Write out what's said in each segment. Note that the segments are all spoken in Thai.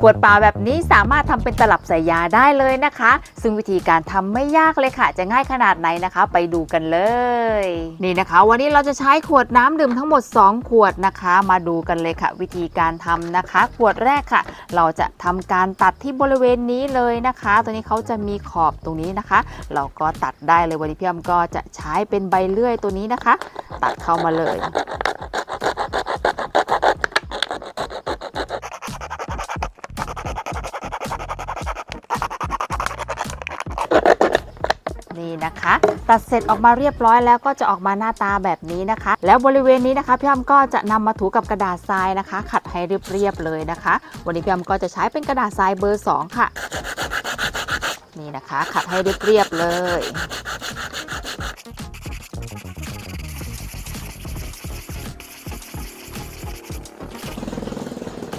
ขวดเปล่าแบบนี้สามารถทำเป็นตลับใส่ยาได้เลยนะคะ ซึ่งวิธีการทำไม่ยากเลยค่ะ จะง่ายขนาดไหนนะคะ ไปดูกันเลย นี่นะคะ วันนี้เราจะใช้ขวดน้ำดื่มทั้งหมด 2 ขวดนะคะ มาดูกันเลยค่ะ วิธีการทำนะคะ ขวดแรกค่ะ เราจะทำการตัดที่บริเวณนี้เลยนะคะ ตัวนี้เขาจะมีขอบตรงนี้นะคะ เราก็ตัดได้เลยวันนี้พี่อ้ำก็จะใช้เป็นใบเลื่อยตัวนี้นะคะ ตัดเข้ามาเลย นะคะ ตัดเสร็จออกมาเรียบร้อยแล้วก็จะออกมาหน้าตาแบบนี้นะคะ แล้วบริเวณนี้นะคะพี่อ้ำก็จะนำมาถูกับกระดาษทรายนะคะ ขัดให้เรียบๆเลยนะคะ วันนี้พี่อ้ำก็จะใช้เป็นกระดาษทรายเบอร์ 2 ค่ะ นี่นะคะ ขัดให้เรียบๆเลย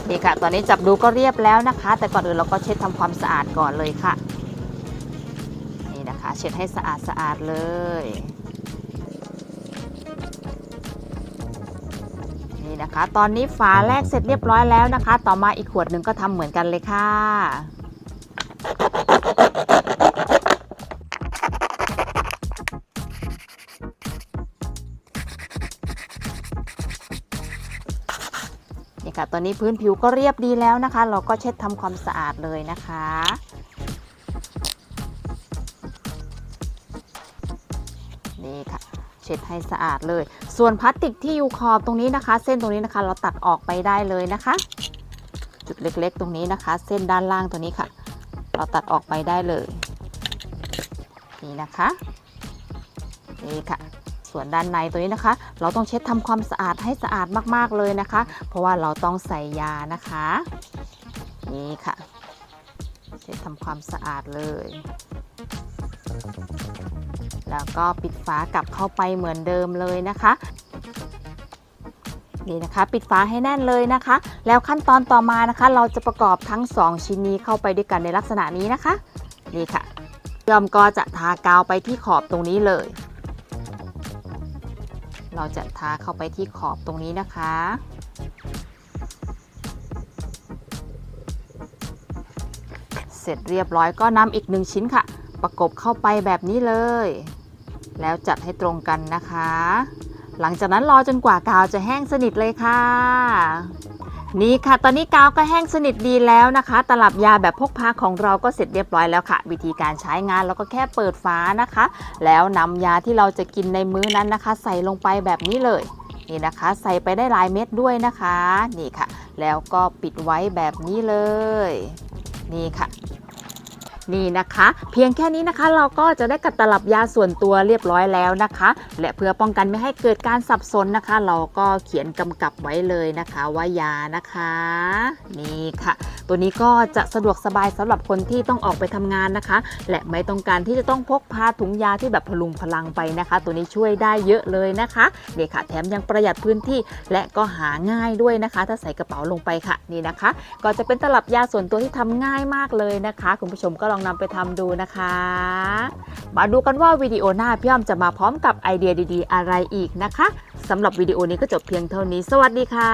นี่ค่ะ ตอนนี้จับดูก็เรียบแล้วนะคะ แต่ก่อนอื่นเราก็เช็ดทำความสะอาดก่อนเลยค่ะ นะคะ เช็ดให้สะอาดสะอาดเลยนี่นะคะ ตอนนี้ฝาแรกเสร็จเรียบร้อยแล้วนะคะ ต่อมาอีกขวดหนึ่งก็ทำเหมือนกันเลยค่ะนี่ค่ะตอนนี้พื้นผิวก็เรียบดีแล้วนะคะ เราก็เช็ดทำความสะอาดเลยนะคะ นี่ค่ะเช็ดให้สะอาดเลย ส่วนพลาสติกที่อยู่ขอบตรงนี้นะคะ เส้นตรงนี้นะคะ เราตัดออกไปได้เลยนะคะ จุดเล็กๆ ตรงนี้นะคะ เส้นด้านล่างตัวนี้ค่ะ เราตัดออกไปได้เลย นี่นะคะนี่ค่ะ ส่วนด้านในตัวนี้นะคะ เราต้องเช็ดทำความสะอาดให้สะอาดมากๆเลยนะคะ เพราะว่าเราต้องใส่ยานะคะ นี่ค่ะ เช็ดทำความสะอาดเลย แล้วก็ปิดฝากลับเข้าไปเหมือนเดิมเลยนะคะนี่นะคะปิดฝาให้แน่นเลยนะคะ แล้วขั้นตอนต่อมานะคะ เราจะประกอบทั้ง 2 ชิ้นนี้เข้าไปด้วยกันในลักษณะนี้นะคะนี่ค่ะเริ่มก็จะทากาวไปที่ขอบตรงนี้เลย เราจะทาเข้าไปที่ขอบตรงนี้นะคะ เสร็จเรียบร้อยก็นำอีกหนึ่งชิ้นค่ะ ประกบเข้าไปแบบนี้เลย แล้วจัดให้ตรงกันนะคะ หลังจากนั้นรอจนกว่ากาวจะแห้งสนิทเลยค่ะ นี่ค่ะ ตอนนี้กาวก็แห้งสนิทดีแล้วนะคะ ตลับยาแบบพกพาของเราก็เสร็จเรียบร้อยแล้วค่ะ วิธีการใช้งานเราก็แค่เปิดฝานะคะ แล้วนำยาที่เราจะกินในมื้อนั้นนะคะ ใส่ลงไปแบบนี้เลยนี่นะคะใส่ไปได้หลายเม็ดด้วยนะคะ นี่ค่ะ แล้วก็ปิดไว้แบบนี้เลย นี่ค่ะ นี่นะคะ เพียงแค่นี้นะคะเราก็จะได้กัดตลับยาส่วนตัวเรียบร้อยแล้วนะคะ และเพื่อป้องกันไม่ให้เกิดการสับสนนะคะ เราก็เขียนกำกับไว้เลยนะคะว่ายานะคะ นี่ค่ะ ตัวนี้ก็จะสะดวกสบายสำหรับคนที่ต้องออกไปทำงานนะคะ และไม่ต้องการที่จะต้องพกพาถุงยาที่แบบพลุงพลังไปนะคะ ตัวนี้ช่วยได้เยอะเลยนะคะนี่ค่ะ แถมยังประหยัดพื้นที่และก็หาง่ายด้วยนะคะ ถ้าใส่กระเป๋าลงไปค่ะนี่นะคะ ก็จะเป็นตลับยาส่วนตัวที่ทำง่ายมากเลยนะคะ คุณผู้ชมก็ลองลองนำไปทำดูนะคะ มาดูกันว่าวิดีโอหน้าพี่อ้อมจะมาพร้อมกับไอเดียดีๆ อะไรอีกนะคะสำหรับวิดีโอนี้ก็จบเพียงเท่านี้ สวัสดีค่ะ